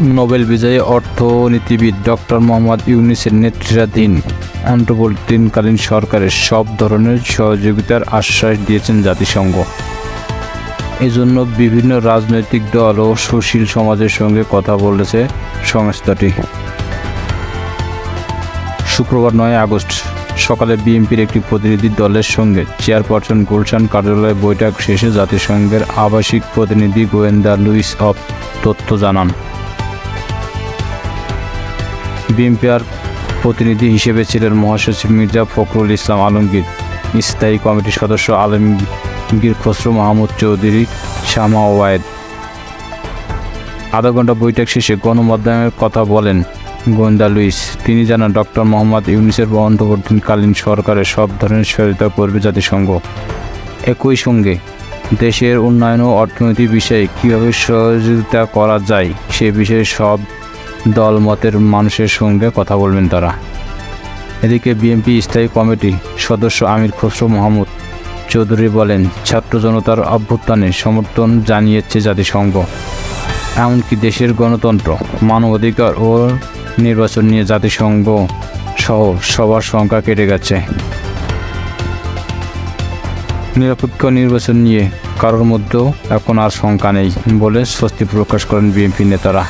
Nobel বিজয়ী অর্থনীতিবিদ doctor Mohammad ইউনিসের নেতৃত্বাধীন অন্তর্বর্তীকালীন সরকারের সব ধরনের সহযোগিতার আশ্বাস দিয়েছেন জাতিসংঘ। এজন্য বিভিন্ন রাজনৈতিক দল ও সুশীল সমাজের সঙ্গে কথা বলেছে সংস্থাটি। শুক্রবার নয় আগস্ট সকালে বিএনপির একটি প্রতিনিধি দলের সঙ্গে চেয়ারপারসন গুলশান কার্যালয়ে বৈঠক শেষে জাতিসংঘের আবাসিক প্রতিনিধি গোয়েন্দা লুইস অফ তথ্য জানান। বিএনপি আর প্রতিনিধি হিসেবে ছিলেন মহাসচিব মির্জা ফখরুল ইসলাম আলমগীর। স্থায়ী কমিটির সদস্য আলমগীর খসরু মাহমুদ চৌধুরী, শামা ওয়ায়েদ আধা ঘণ্টা বৈঠক শেষে গণমাধ্যমের কথা বলেন গোয়েন্দা লুইস। তিনি জানান, ডক্টর মোহাম্মদ ইউনিসের অন্তর্বর্তীকালীন সরকারের সব ধরনের সহায়তা করবে জাতিসংঘ। একই সঙ্গে দেশের উন্নয়ন ও অর্থনীতি বিষয়ে কীভাবে সহযোগিতা করা যায় সে বিষয়ে সব দলমতের মানুষের সঙ্গে কথা বলবেন তারা। এদিকে বিএনপি স্থায়ী কমিটি সদস্য আমির খসরু মাহমুদ চৌধুরী বলেন, ছাত্র জনতার অভ্যুত্থানে সমর্থন জানিয়েছে জাতিসংঘ। এমনকি দেশের গণতন্ত্র, মানবাধিকার ও নির্বাচন নিয়ে জাতিসংঘ সহ সবার সংখ্যা কেটে গেছে। নিরপেক্ষ নির্বাচন নিয়ে কারোর মধ্যেও এখন আর শঙ্কা নেই বলে স্বস্তি প্রকাশ করেন বিএনপি নেতারা।